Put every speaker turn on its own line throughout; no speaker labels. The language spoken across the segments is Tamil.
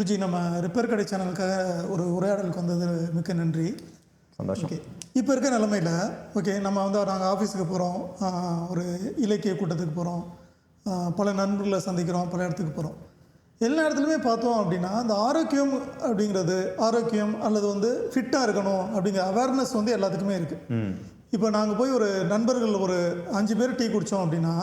குருஜி நம்ம ரிப்பேர் கடை சேனலுக்காக ஒரு உரையாடலுக்கு வந்தது மிக்க நன்றி.
சந்தோஷம்.
ஓகே. இப்போ இருக்க நிலமையில் ஓகே நம்ம வந்து நாங்கள் ஆஃபீஸுக்கு போகிறோம் ஒரு இலக்கிய கூட்டத்துக்கு போகிறோம் பல நண்பர்களை சந்திக்கிறோம் பல இடத்துக்கு போகிறோம் எல்லா இடத்துலையுமே பார்த்தோம் அப்படின்னா இந்த ஆரோக்கியம் அப்படிங்கிறது ஆரோக்கியம் அல்லது வந்து ஃபிட்டாக இருக்கணும் அப்படிங்கிற அவேர்னஸ் வந்து எல்லாத்துக்குமே இருக்குது இப்போ நாங்கள் போய் ஒரு நண்பர்கள் ஒரு அஞ்சு பேர் டீ குடித்தோம் அப்படின்னா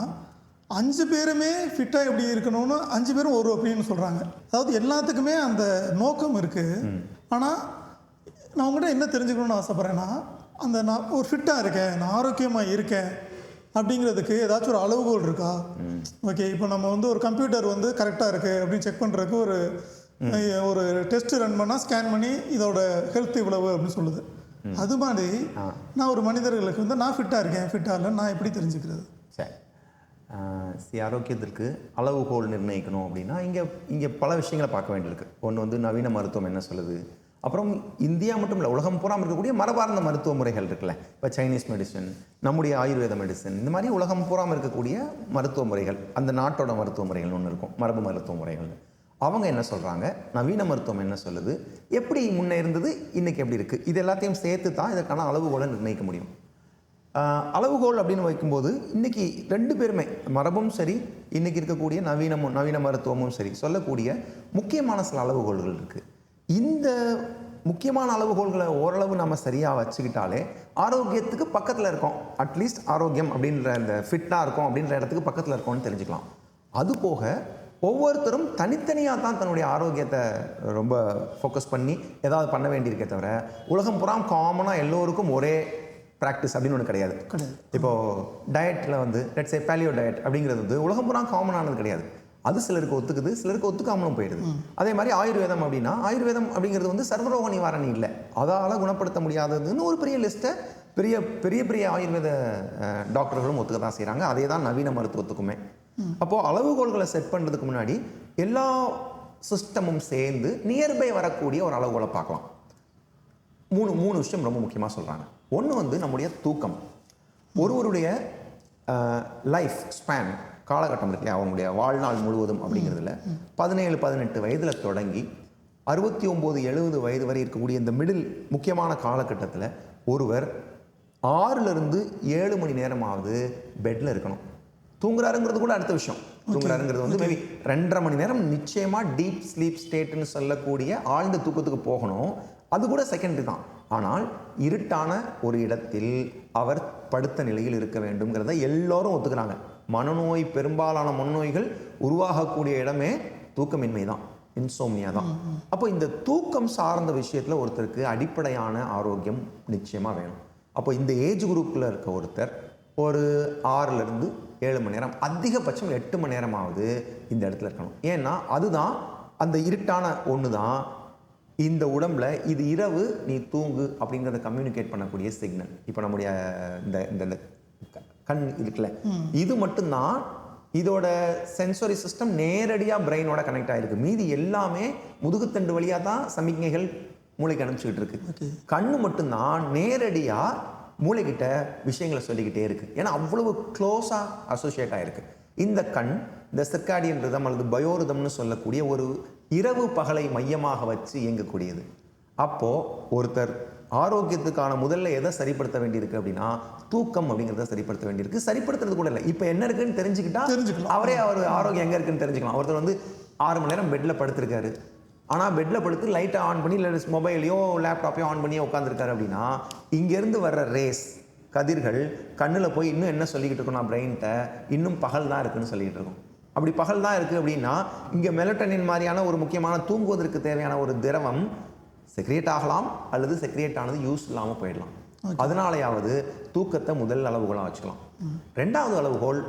அஞ்சு பேருமே ஃபிட்டாக எப்படி இருக்கணும்னு அஞ்சு பேரும் ஒரு ஒப்பீனியன் சொல்கிறாங்க அதாவது எல்லாத்துக்குமே அந்த நோக்கம் இருக்குது ஆனால் நான் உங்கள்கிட்ட என்ன தெரிஞ்சுக்கணும்னு ஆசைப்பட்றேன்னா அந்த நான் ஒரு ஃபிட்டாக இருக்கேன் நான் ஆரோக்கியமாக இருக்கேன் அப்படிங்கிறதுக்கு ஏதாச்சும் ஒரு அளவுகோல் இருக்கா? ஓகே இப்போ நம்ம வந்து ஒரு கம்ப்யூட்டர் வந்து கரெக்டாக இருக்குது அப்படின்னு செக் பண்ணுறதுக்கு ஒரு ஒரு டெஸ்ட் ரன் பண்ணால் ஸ்கேன் பண்ணி இதோட ஹெல்த் இவ்வளவு அப்படின்னு சொல்லுது. அது மாதிரி நான் ஒரு மனிதர்களுக்கு வந்து நான் ஃபிட்டாக இருக்கேன் ஃபிட்டாக இல்லை நான் எப்படி தெரிஞ்சுக்கிறது?
சரி. ஆரோக்கியத்திற்கு அளவுகோல் நிர்ணயிக்கணும் அப்படின்னா இங்கே இங்கே பல விஷயங்களை பார்க்க வேண்டியிருக்கு. ஒன்று வந்து நவீன மருத்துவம் என்ன சொல்லுது? அப்புறம் இந்தியா மட்டும் இல்லை உலகம் பூரா இருக்கக்கூடிய மரபார்ந்த மருத்துவ முறைகள் இருக்குல்ல. இப்போ சைனீஸ் மெடிசன் நம்முடைய ஆயுர்வேத மெடிசன் இந்த மாதிரி உலகம் பூரா இருக்கக்கூடிய மருத்துவ முறைகள் அந்த நாட்டோட மருத்துவ முறைகள் ஒன்று இருக்கும் மரபு மருத்துவ முறைகள் அவங்க என்ன சொல்கிறாங்க நவீன மருத்துவம் என்ன சொல்லுது? எப்படி முன்னே இருந்தது இன்றைக்கி எப்படி இருக்குது இது எல்லாத்தையும் சேர்த்து தான் இதற்கான அளவுகோலை நிர்ணயிக்க முடியும். அளவுகோல் அப்படின்னு வைக்கும்போது இன்றைக்கி ரெண்டு பேருமே மரபும் சரி இன்னைக்கு இருக்கக்கூடிய நவீனமும் நவீன மருத்துவமும் சரி சொல்லக்கூடிய முக்கியமான சில அளவுகோல்கள் இருக்குது இந்த முக்கியமான அளவுகோல்களை ஓரளவு நம்ம சரியாக வச்சுக்கிட்டாலே ஆரோக்கியத்துக்கு பக்கத்தில் இருக்கோம். அட்லீஸ்ட் ஆரோக்கியம் அப்படின்ற இந்த ஃபிட்டாக இருக்கும் அப்படின்ற இடத்துக்கு பக்கத்தில் இருக்கோம்னு தெரிஞ்சுக்கலாம். அது போக ஒவ்வொருத்தரும் தனித்தனியாக தான் தன்னுடைய ஆரோக்கியத்தை ரொம்ப ஃபோக்கஸ் பண்ணி ஏதாவது பண்ண வேண்டியிருக்கே தவிர உலகம் புறம் காமனாக எல்லோருக்கும் ஒரே ப்ராக்டிஸ் அப்படின்னு ஒன்று கிடையாது. இப்போது டயட்டில் வந்து லெட்ஸ் ஏ பேலியோ டயட் அப்படிங்கிறது வந்து உலகம் பூரா காமனானது கிடையாது. அது சிலருக்கு ஒத்துக்குது சிலருக்கு ஒத்துக்காமலும் போயிடுது. அதே மாதிரி ஆயுர்வேதம் அப்படின்னா ஆயுர்வேதம் அப்படிங்கிறது வந்து சர்வரோக நிவாரணி இல்லை. அதால் குணப்படுத்த முடியாததுன்னு ஒரு பெரிய லிஸ்ட்டை பெரிய பெரிய பெரிய ஆயுர்வேத டாக்டர்களும் ஒத்துக்க தான் செய்கிறாங்க அதே தான் நவீன மருத்துவத்துக்குமே. அப்போது அளவுகோல்களை செட் பண்ணுறதுக்கு முன்னாடி எல்லா சிஸ்டமும் சேர்ந்து நியர்பை வரக்கூடிய ஒரு அளவுகோலை பார்க்கலாம். மூணு மூணு விஷயம் ரொம்ப முக்கியமாக சொல்கிறாங்க ஒன்று வந்து நம்முடைய தூக்கம். ஒருவருடைய லைஃப் ஸ்பேன் காலகட்டம் இருக்கு அவங்களுடைய வாழ்நாள் முழுவதும் அப்படிங்கிறதுல பதினேழு பதினெட்டு வயதில் தொடங்கி அறுபத்தி ஒம்பது எழுபது வயது வரை இருக்கக்கூடிய இந்த மிடில் முக்கியமான காலகட்டத்தில் ஒருவர் ஆறுலேருந்து ஏழு மணி நேரமாவது பெட்டில் இருக்கணும். தூங்குறாருங்கிறது கூட அடுத்த விஷயம். தூங்குறாருங்கிறது வந்து மேபி ரெண்டரை மணி நேரம் நிச்சயமாக டீப் ஸ்லீப் ஸ்டேட்னு சொல்லக்கூடிய ஆழ்ந்த தூக்கத்துக்கு போகணும். அது கூட செகண்டரி தான். ஆனால் இருட்டான ஒரு இடத்தில் அவர் படுத்த நிலையில் இருக்க வேண்டும்ங்கிறத எல்லோரும் ஒத்துக்கிறாங்க. மனநோய் பெரும்பாலான மனநோய்கள் உருவாகக்கூடிய இடமே தூக்கமின்மை தான் இன்சோம்னியா தான் அப்போ இந்த தூக்கம் சார்ந்த விஷயத்தில் ஒருத்தருக்கு அடிப்படையான ஆரோக்கியம் நிச்சயமாக வேணும். அப்போ இந்த ஏஜ் குரூப்பில் இருக்க ஒருத்தர் ஒரு ஆறுலேருந்து ஏழு மணி நேரம் அதிகபட்சம் எட்டு மணி நேரமாவது இந்த இடத்துல இருக்கணும். ஏன்னா அதுதான் அந்த இருட்டான ஒன்று தான் இந்த உடம்புல இது இரவு நீ தூங்கு அப்படிங்கிறத கம்யூனிகேட் பண்ணக்கூடிய சிக்னல் இப்போ நம்முடைய இந்த இந்த கண் இருக்குல்ல. இது மட்டும்தான் இதோட சென்சரி சிஸ்டம் நேரடியாக பிரெயினோட கனெக்ட் ஆகிருக்கு மீதி எல்லாமே முதுகுத்தண்டு வழியாக தான் சமிக்ஞைகள் மூளைக்கு அனுப்பிச்சிக்கிட்டு இருக்கு. கண்ணு மட்டும்தான் நேரடியாக மூளைக்கிட்ட விஷயங்களை சொல்லிக்கிட்டே இருக்கு. ஏன்னா அவ்வளவு க்ளோஸாக அசோசியேட் ஆயிருக்கு. இந்த கண் இந்த சிர்காடியன் ரிதம் அல்லது பயோரிதம்னு சொல்லக்கூடிய ஒரு இரவு பகலை மையமாக வச்சு இயங்கக்கூடியது. அப்போ ஒருத்தர் ஆரோக்கியத்துக்கான முதல்ல எதை சரிப்படுத்த வேண்டியிருக்கு அப்படின்னா தூக்கம் அப்படிங்கிறத சரிப்படுத்த வேண்டியிருக்கு. சரிப்படுத்துறது கூட இல்லை. இப்போ என்ன இருக்குன்னு தெரிஞ்சுக்கிட்டா
தெரிஞ்சுக்கலாம்.
அவரே அவர் ஆரோக்கியம் எங்கே இருக்குன்னு தெரிஞ்சுக்கலாம். ஒருத்தர் வந்து ஆறு மணி நேரம் பெட்டில் படுத்திருக்காரு. ஆனால் பெட்டில் படுத்து லைட்டை ஆன் பண்ணி இல்லை மொபைலையோ லேப்டாப்பையோ ஆன் பண்ணியோ உட்காந்துருக்காரு அப்படின்னா இங்கேருந்து வர்ற ரேஸ் கதிர்கள் கண்ணில் போய் இன்னும் என்ன சொல்லிக்கிட்டு இருக்கோம் நான் பிரெயின்கிட்ட இன்னும் பகல் தான் இருக்குன்னு சொல்லிக்கிட்டு இருக்கோம். அப்படி பகல் தான் இருக்குது அப்படின்னா இங்கே மெலட்டனின் மாதிரியான ஒரு முக்கியமான தூங்குவதற்கு தேவையான ஒரு திரவம் செக்ரியேட் ஆகலாம் அல்லது செக்ரியேட் ஆனது யூஸ் இல்லாமல் போயிடலாம். அதனாலேயாவது தூக்கத்தை முதல் அளவுகோலாக வச்சுக்கலாம். ரெண்டாவது அளவுகோல்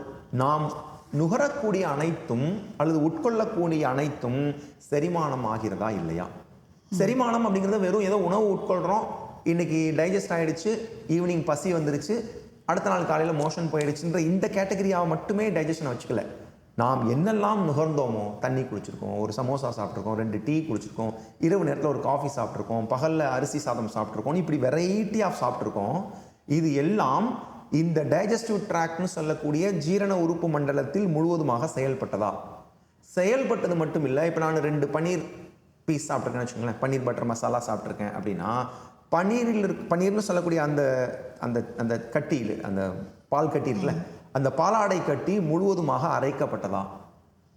நாம் நுகரக்கூடிய அனைத்தும் அல்லது உட்கொள்ளக்கூடிய அனைத்தும் செரிமானம் ஆகிறதா இல்லையா? செரிமானம் அப்படிங்கிறது வெறும் ஏதோ உணவு உட்கொள்கிறோம் இன்னைக்கு டைஜஸ்ட் ஆயிடுச்சு ஈவினிங் பசி வந்துருச்சு அடுத்த நாள் காலையில் மோஷன் போயிடுச்சுன்ற இந்த கேட்டகரியாவை மட்டுமே டைஜஷனை வச்சுக்கல. நாம் என்னெல்லாம் நுகர்ந்தோமோ தண்ணி குடிச்சிருக்கோம் ஒரு சமோசா சாப்பிட்ருக்கோம் ரெண்டு டீ குடிச்சிருக்கோம் இரவு நேரத்தில் ஒரு காஃபி சாப்பிட்ருக்கோம் பகலில் அரிசி சாதம் சாப்பிட்ருக்கோம் இப்படி வெரைட்டி ஆஃப் சாப்பிட்ருக்கோம் இது எல்லாம் இந்த டைஜஸ்டிவ் ட்ராக்னு சொல்லக்கூடிய ஜீரண உறுப்பு மண்டலத்தில் முழுவதுமாக செயல்பட்டதா? செயல்பட்டது மட்டும் இல்லை இப்போ நான் ரெண்டு பன்னீர் பீஸ் சாப்பிட்ருக்கேன்னு வச்சுக்கோங்களேன் பன்னீர் பட்டர் மசாலா சாப்பிட்ருக்கேன் அப்படின்னா பன்னீரில் இருக்க பன்னீர்னு சொல்லக்கூடிய அந்த அந்த அந்த கட்டியில் அந்த பால் கட்டி இருக்குல்ல அந்த பாலாடை கட்டி முழுவதுமாக அரைக்கப்பட்டதா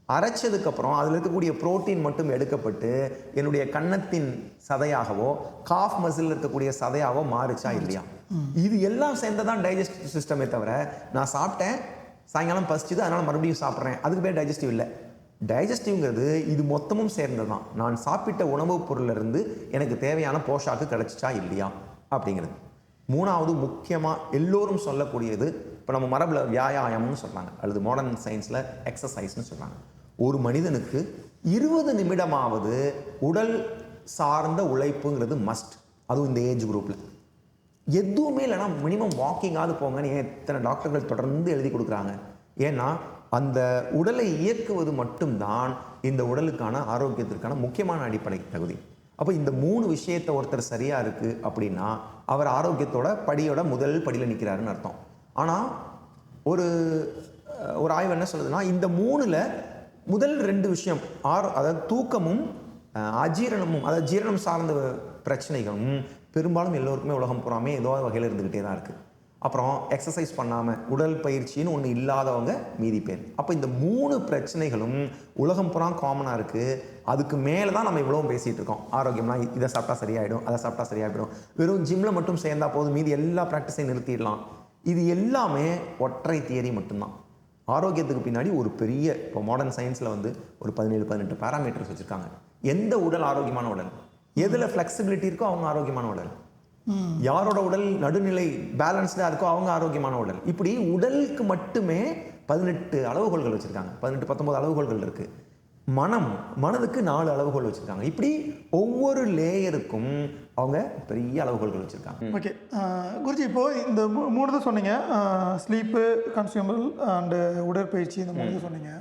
அரைச்சதுக்கப்புறம் அதில் இருக்கக்கூடிய புரோட்டீன் மட்டும் எடுக்கப்பட்டு என்னுடைய கன்னத்தின் சதையாகவோ காஃப் மசில் இருக்கக்கூடிய சதையாகவோ மாறுச்சா இல்லையா? இது எல்லாம் சேர்ந்ததான் டைஜஸ்டிவ் சிஸ்டமே தவிர நான் சாப்பிட்டேன் சாயங்காலம் பசிச்சுது அதனால் மறுபடியும் சாப்பிட்றேன். அதுக்கு பேர் டைஜஸ்டிவ் இல்லை. டைஜஸ்டிவ்ங்கிறது இது மொத்தமும் சேர்ந்தது தான் நான் சாப்பிட்ட உணவுப் பொருள்ல இருந்து எனக்கு தேவையான போஷாக்கு கிடைச்சிச்சா இல்லையா? அப்படிங்கிறது. மூணாவது முக்கியமாக எல்லோரும் சொல்லக்கூடியது இப்போ நம்ம மரபில் வியாயாயம்னு சொல்கிறாங்க அல்லது மாடர்ன் சயின்ஸில் எக்ஸசைஸ்னு சொல்கிறாங்க ஒரு மனிதனுக்கு இருபது நிமிடமாவது உடல் சார்ந்த உழைப்புங்கிறது மஸ்ட் அதுவும் இந்த ஏஜ் குரூப்பில் எதுவுமே இல்லைன்னா மினிமம் வாக்கிங்காவது போங்கன்னு ஏன் எத்தனை டாக்டர்கள் தொடர்ந்து எழுதி கொடுக்குறாங்க? ஏன்னா அந்த உடலை இயக்குவது மட்டும்தான் இந்த உடலுக்கான ஆரோக்கியத்திற்கான முக்கியமான அடிப்படை தகுதி. அப்போ இந்த மூணு விஷயத்தை ஒருத்தர் சரியாக இருக்குது அப்படின்னா அவர் ஆரோக்கியத்தோட படியோட முதல் படியில் நிற்கிறாருன்னு அர்த்தம். ஆனால் ஒரு ஒரு ஆய்வு என்ன சொல்லுதுன்னா இந்த மூணில் முதல் ரெண்டு விஷயம் ஆர் அதாவது தூக்கமும் அஜீரணமும் அதாவது ஜீரணம் சார்ந்த பிரச்சனைகளும் பெரும்பாலும் எல்லோருக்குமே உலகம் பூராமே ஏதோ ஒரு வகையில் இருந்துக்கிட்டே தான் இருக்குது அப்புறம் எக்ஸசைஸ் பண்ணாமல் உடல் பயிற்சின்னு ஒன்று இல்லாதவங்க மீதி பேர். அப்போ இந்த மூணு பிரச்சனைகளும் உலகம் புறா காமனாக இருக்குது அதுக்கு மேலே தான் நம்ம இவ்வளோ பேசிகிட்டு இருக்கோம். ஆரோக்கியம்னா இதை சாப்பிட்டா சரியாயிடும் அதை சாப்பிட்டா சரியாயிடும். வெறும் ஜிம்மில் மட்டும் சேர்ந்தா போதும் மீதி எல்லா ப்ராக்டிஸையும் நிறுத்திடலாம். இது எல்லாமே ஒற்றை தியரி மட்டும்தான். ஆரோக்கியத்துக்கு பின்னாடி ஒரு பெரிய இப்போ மாடர்ன் சயின்ஸில் வந்து ஒரு பதினேழு பதினெட்டு பேராமீட்டர்ஸ் வச்சுருக்காங்க. எந்த உடல் ஆரோக்கியமான உடல்? எதில் ஃப்ளெக்சிபிலிட்டி இருக்கோ அவங்க ஆரோக்கியமான உடல். யாரோட உடல் நடுநிலை பேலன்ஸ்டாக இருக்கோ அவங்க ஆரோக்கியமான உடல். இப்படி உடலுக்கு மட்டுமே பதினெட்டு அளவுகோல்கள் வச்சுருக்காங்க. பதினெட்டு பத்தொன்பது அளவுகோல்கள் இருக்குது மனம் மனதுக்கு நாலு அளவுகோல் வச்சுருக்காங்க. இப்படி ஒவ்வொரு லேயருக்கும் அவங்க பெரிய அளவுகோல்கள் வச்சுருக்காங்க.
ஓகே. குருஜி இப்போ இந்த மூணு தான் சொன்னீங்க. ஸ்லீப்பு கன்சியூமர் அண்டு உடற்பயிற்சி இந்த மூணு தான் சொன்னீங்க.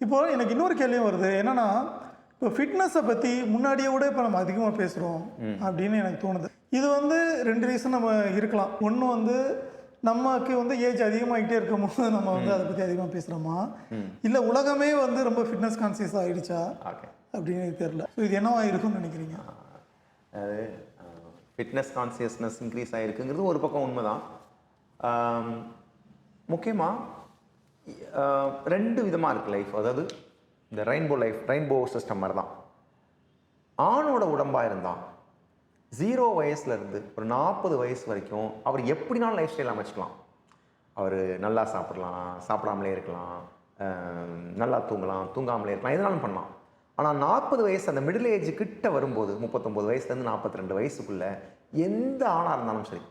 இப்போ எனக்கு இன்னொரு கேள்வியும் வருது. என்னன்னா இப்போ ஃபிட்னஸை பற்றி முன்னாடியே விட இப்போ நம்ம அதிகமாக பேசுகிறோம் அப்படின்னு எனக்கு தோணுது. இது வந்து ரெண்டு ரீசன் நம்ம இருக்கலாம். ஒன்று வந்து நமக்கு வந்து ஏஜ் அதிகமாகிட்டே இருக்கும்போது நம்ம வந்து அதை பற்றி அதிகமாக பேசுகிறோமா இல்லை உலகமே வந்து ரொம்ப ஃபிட்னஸ் கான்சியஸ் ஆகிடுச்சா அப்படின்னு தெரியல. So இது என்னவா இருக்கும்னு நினைக்கிறீங்க?
அது ஃபிட்னஸ் கான்சியஸ்னஸ் இன்க்ரீஸ் ஆகிருக்குங்கிறது ஒரு பக்கம் உண்மைதான். முக்கியமாக ரெண்டு விதமாக இருக்குது லைஃப் அதாவது இந்த ரெயின்போ லைஃப் ரெயின்போ சிஸ்டம் மாதிரி தான் ஆணோட உடம்பாக இருந்தால் ஜீரோ வயசுலேருந்து ஒரு நாற்பது வயசு வரைக்கும் அவர் எப்படினாலும் லைஃப் ஸ்டைல் அமைச்சிக்கலாம். அவர் நல்லா சாப்பிடலாம் சாப்பிடாமலே இருக்கலாம் நல்லா தூங்கலாம் தூங்காமலே இருக்கலாம் எதுனாலும் பண்ணலாம். ஆனால் நாற்பது வயசு அந்த மிடில் ஏஜ் கிட்ட வரும்போது முப்பத்தொம்போது வயசுலேருந்து நாற்பத்தி ரெண்டு வயசுக்குள்ள எந்த ஆணாக இருந்தாலும் சரி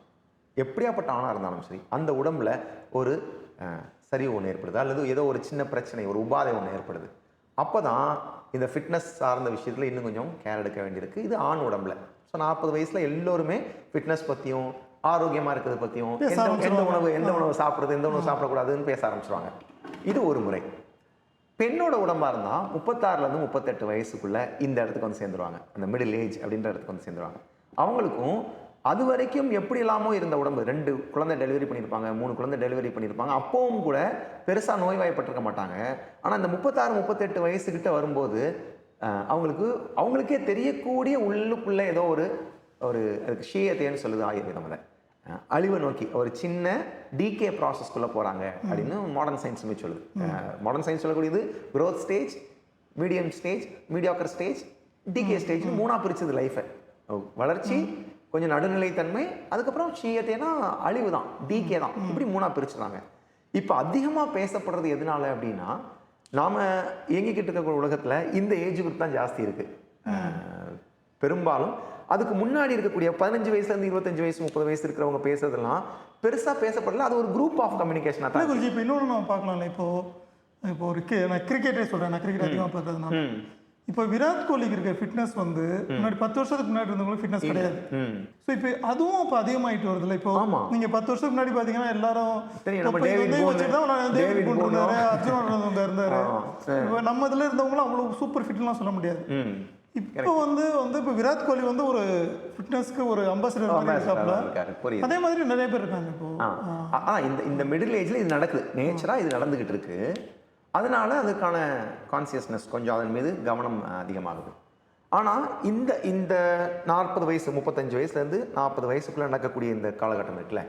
எப்படியாப்பட்ட ஆணாக இருந்தாலும் சரி அந்த உடம்புல ஒரு சரிவு ஒன்று ஏற்படுது. அல்லது ஏதோ ஒரு சின்ன பிரச்சனை ஒரு உபாதை ஒன்று ஏற்படுது. அப்போ தான் இந்த ஃபிட்னஸ் சார்ந்த விஷயத்தில் இன்னும் கொஞ்சம் கேர் எடுக்க வேண்டியிருக்கு. இது ஆண் உடம்புல. ஸோ நாற்பது வயசில் எல்லோருமே ஃபிட்னஸ் பற்றியும் ஆரோக்கியமாக இருக்கிறத பற்றியும் எந்த. உணவு எந்த உணவு சாப்பிட்றது எந்த உணவு சாப்பிடக்கூடாதுன்னு பேச ஆரம்பிச்சிருவாங்க. இது ஒரு முறை. பெண்ணோட உடம்பா இருந்தால் முப்பத்தாறுலேருந்து முப்பத்தெட்டு வயசுக்குள்ள இந்த இடத்துக்கு வந்து சேர்ந்துருவாங்க. அந்த மிடில் ஏஜ் அப்படின்ற இடத்துக்கு வந்து சேர்ந்துருவாங்க. அவங்களுக்கும் அது வரைக்கும் எப்படி இல்லாமோ இருந்த உடம்பு ரெண்டு குழந்தை டெலிவரி பண்ணியிருப்பாங்க மூணு குழந்தை டெலிவரி பண்ணியிருப்பாங்க அப்பவும் கூட பெருசாக நோய்வாய்ப்பட்டிருக்க மாட்டாங்க. ஆனால் இந்த முப்பத்தாறு முப்பத்தெட்டு வயசுக்கிட்ட வரும்போது அவங்களுக்கு அவங்களுக்கே தெரியக்கூடிய உள்ளுக்குள்ள ஏதோ ஒரு ஒரு அதுக்கு ஷீயத்தைன்னு சொல்லுது ஆயுர்வேதம் அதை அழிவை நோக்கி. ஒரு சின்ன டிகே ப்ராசஸ்க்குள்ளே போகிறாங்க அப்படின்னு மாடர்ன் சயின்ஸுமே சொல்லுது. மாடர்ன் சயின்ஸ் சொல்லக்கூடியது growth stage medium stage mediocre stage decay stage மூணாக பிரிச்சது லைஃபை வளர்ச்சி கொஞ்சம் நடுநிலைத்தன்மை அதுக்கப்புறம் ஷீயத்தைனா அழிவு தான் டிகே தான். இப்படி மூணாக பிரிச்சுறாங்க. இப்போ அதிகமாக பேசப்படுறது எதனால அப்படின்னா நாம இயங்கிக்கிட்டு இருக்கிற உலகத்தில் இந்த ஏஜ் குரூப் தான் ஜாஸ்தி இருக்கு. அஹ், பெரும்பாலும். அதுக்கு முன்னாடி இருக்கக்கூடிய பதினஞ்சு வயசுலேருந்து இருபத்தஞ்சு வயசு முப்பது வயசு இருக்கிறவங்க பேசுறதெல்லாம் பெருசாக பேசப்படல. அது ஒரு குரூப் ஆஃப் கம்யூனிகேஷனாக தான்.
குருஜி இப்போ இன்னொன்று நம்ம பார்க்கலாம்ல. இப்போ இப்போ ஒரு நான் கிரிக்கெட்டே சொல்கிறேன் நான் கிரிக்கெட் அதிகமாக பார்க்கறதுனால. இப்போ விராட் கோலிக்கு இருக்க ஃபிட்னஸ் வந்து முன்னாடி பத்து வருஷத்துக்கு முன்னாடி இருந்தவங்களுக்கு ஃபிட்னஸ் கிடையாது. ஸோ இப்போ அதுவும் இப்போ அதிகமாயிட்டு வருதுல்ல. இப்போ. நீங்க பத்து வருஷத்துக்கு முன்னாடி பாத்தீங்கன்னா எல்லாரும்
டேவிட்.
இருந்தாரு அர்ஜுன் இருந்தாரு. இப்போ நம்ம இதுல இருந்தவங்களும் அவ்வளவு சூப்பர் ஃபிட்லாம் சொல்ல முடியாது. இப்போ வந்து வந்து இப்போ விராட் கோலி வந்து ஒரு ஃபிட்னஸ்க்கு ஒரு அம்பாசிடர் மாதிரி
இருக்காரு. புரியுது.
அதே மாதிரி நிறைய பேர் இருக்காங்க இப்போ.
ஆ, இந்த இந்த மிடில் ஏஜ்ல இது நடக்குது. நேச்சரா இது நடந்துகிட்டு இருக்கு. அதனால அதுக்கான கான்சியஸ்னஸ் கொஞ்சம் அதன் மீது கவனம் அதிகமாகுது. ஆனால் இந்த இந்த நாற்பது வயசு முப்பத்தஞ்சு வயசுலேருந்து நாற்பது வயசுக்குள்ளே நடக்கக்கூடிய இந்த காலகட்டம் இருக்குல்ல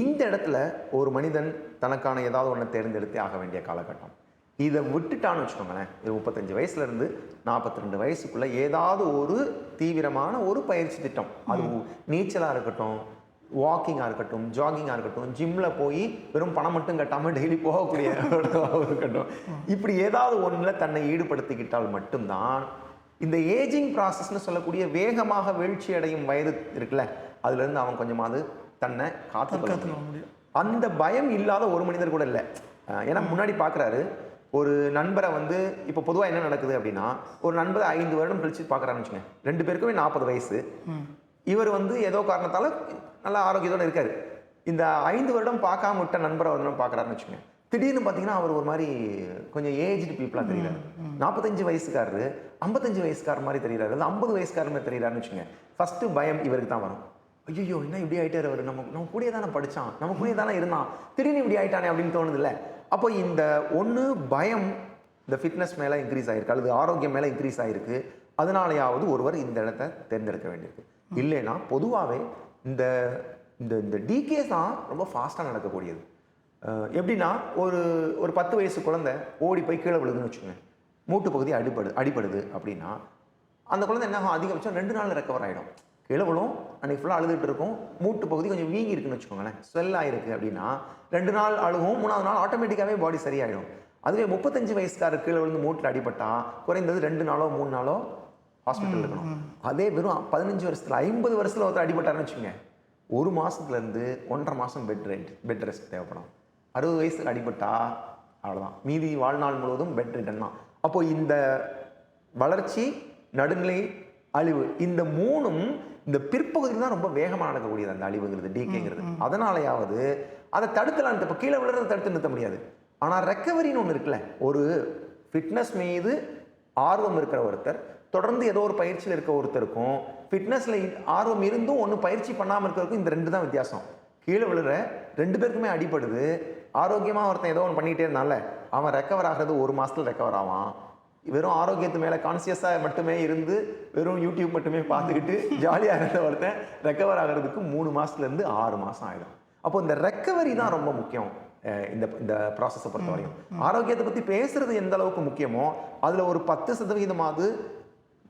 இந்த இடத்துல ஒரு மனிதன் தனக்கான ஏதாவது ஒன்றை தேர்ந்தெடுத்தே ஆக வேண்டிய காலகட்டம். இதை விட்டுட்டான்னு வச்சுக்கோங்களேன் இது முப்பத்தஞ்சு வயசுலேருந்து நாற்பத்தி ரெண்டு வயசுக்குள்ளே ஏதாவது ஒரு தீவிரமான ஒரு பயிற்சி திட்டம். அது நீச்சலாக இருக்கட்டும் வாக்கிங்காக இருக்கட்டும் ஜாகிங்காக இருக்கட்டும் ஜிம்மில் போய் வெறும் பணம் மட்டும் கட்டாமல் டெய்லி போகக்கூடிய இருக்கட்டும். இப்படி ஏதாவது ஒன்றில் தன்னை ஈடுபடுத்திக்கிட்டால் மட்டும்தான் இந்த ஏஜிங் ப்ராசஸ்னு சொல்லக்கூடிய வேகமாக வீழ்ச்சி அடையும் வயது இருக்குல்ல அதுலேருந்து அவன் கொஞ்சமாவது தன்னை
முடியும்.
அந்த பயம் இல்லாத ஒரு மனிதர் கூட இல்லை. ஏன்னா முன்னாடி பார்க்குறாரு ஒரு நண்பரை வந்து இப்போ பொதுவாக என்ன நடக்குது அப்படின்னா ஒரு நண்பரை ஐந்து வருடம் கழிச்சு பார்க்குறான்னு வச்சுங்க ரெண்டு பேருக்குமே நாற்பது வயசு. இவர் வந்து ஏதோ காரணத்தால நல்ல ஆரோக்கியத்தோட இருக்காரு. இந்த ஐந்து வருடம் பார்க்காம விட்ட நண்பரை நாள் பார்க்குறாருன்னு வச்சுங்க திடீர்னு பார்த்தீங்கன்னா அவர் ஒரு மாதிரி கொஞ்சம் ஏஜ்டு பீப்புளாக தெரியுறாரு. நாற்பத்தஞ்சு வயசுக்காரரு ஐம்பத்தஞ்சு வயசுக்காரர் மாதிரி தெரியுறாரு அது ஐம்பது வயசுக்காரர் மாதிரி தெரியுறாருன்னு வச்சுங்க ஃபர்ஸ்ட் பயம் இவருக்கு தான் வரும். ஐயோ என்ன இப்படி ஆயிட்டாரு அவர்? நம்ம நம்ம கூடயே தானே படிச்சான். நம்ம கூடயே தானே இருந்தான். திடீர்னு இப்படி ஆயிட்டானே அப்படின்னு தோணுதுல்ல. அப்போ இந்த ஒன்று பயம் இந்த ஃபிட்னஸ் மேலே இன்க்ரீஸ் ஆயிருக்கு. அல்லது ஆரோக்கியம் மேலே இன்க்ரீஸ் ஆயிருக்கு. அதனாலயாவது ஒருவர் இந்த இடத்த தேர்ந்தெடுக்க வேண்டியிருக்கு. இல்லைன்னா பொதுவாகவே இந்த இந்த இந்த டிகேஸ் தான் ரொம்ப ஃபாஸ்ட்டாக நடக்கக்கூடியது. எப்படின்னா ஒரு ஒரு பத்து வயசு குழந்தை ஓடி போய் கீழே விழுதுன்னு வச்சுக்கோங்க. மூட்டு பகுதி அடிபடு அடிபடுது அப்படின்னா அந்த குழந்தை என்ன ஆகும்? அதிகபட்சம் ரெண்டு நாள் ரெக்கவர் ஆகிடும் கீழே விழும் அன்றைக்கி ஃபுல்லாக அழுதுட்டு இருக்கும் மூட்டு பகுதி கொஞ்சம் வீங்கி இருக்குன்னு வச்சுக்கோங்களேன். ஸ்வெல் ஆகிருக்கு அப்படின்னா ரெண்டு நாள் அழுகும் மூணாவது நாள் ஆட்டோமேட்டிக்காகவே பாடி சரியாயிடும். அதுவே முப்பத்தஞ்சு வயசுக்காரர் கீழே விழுந்து மூட்டில் அடிபட்டால் குறைந்தது ரெண்டு நாளோ மூணு நாளோ ஹாஸ்பிட்டல் இருக்கணும். அதே வெறும் பதினஞ்சு வருஷத்துல ஐம்பது வருஷத்துல ஒருத்தர் அடிபட்டாருன்னு வச்சுங்க ஒரு மாசத்துல இருந்து ஒன்றரை மாசம் பெட் ரெஸ்ட் பெட் ரெஸ்ட் தேவைப்படும். அறுபது வயசுக்கு அடிபட்டா அவ்வளவுதான். மீதி வாழ்நாள் முழுவதும் பெட் ரிட்டன் தான். அப்போ இந்த வளர்ச்சி நடுநிலை அழிவு இந்த மூணும் இந்த பிற்பகுதியில் தான் ரொம்ப வேகமாக நடக்கக்கூடியது அந்த அழிவுங்கிறது டிகேங்கிறது அதனாலயாவது அதை தடுக்கலாம் இப்போ கீழே விழுறதை தடுத்து நிறுத்த முடியாது. ஆனால் ரெக்கவரின்னு ஒன்று இருக்குல்ல ஒரு ஃபிட்னஸ் மீது ஆர்வம் இருக்கிற ஒருத்தர் தொடர்ந்து ஏதோ ஒரு பயிற்சியில் இருக்க ஒருத்தருக்கும் ஃபிட்னஸில் ஆர்வம் இருந்தும் ஒன்று பயிற்சி பண்ணாமல் இருக்கிறதுக்கும் இந்த ரெண்டு தான் வித்தியாசம். கீழே விழுற ரெண்டு பேருக்குமே அடிபடுது. ஆரோக்கியமாக ஒருத்தன் ஏதோ ஒன்று பண்ணிகிட்டே இருந்தால அவன் ரெக்கவர் ஆகிறது ஒரு மாதத்துல ரெக்கவர் ஆவான். வெறும் ஆரோக்கியத்து மேலே கான்சியஸாக மட்டுமே இருந்து வெறும் யூடியூப் மட்டுமே பார்த்துக்கிட்டு ஜாலியாக இருந்த ஒருத்தன் ரெக்கவர் ஆகிறதுக்கு மூணு மாதத்துலேருந்து ஆறு மாதம் ஆகிடும் அப்போ இந்த ரெக்கவரி தான் ரொம்ப முக்கியம் இந்த இந்த ப்ராசஸை பொறுத்த வரையும் ஆரோக்கியத்தை பற்றி பேசுறது எந்த அளவுக்கு முக்கியமோ அதில் ஒரு பத்து சதவிகிதமாவது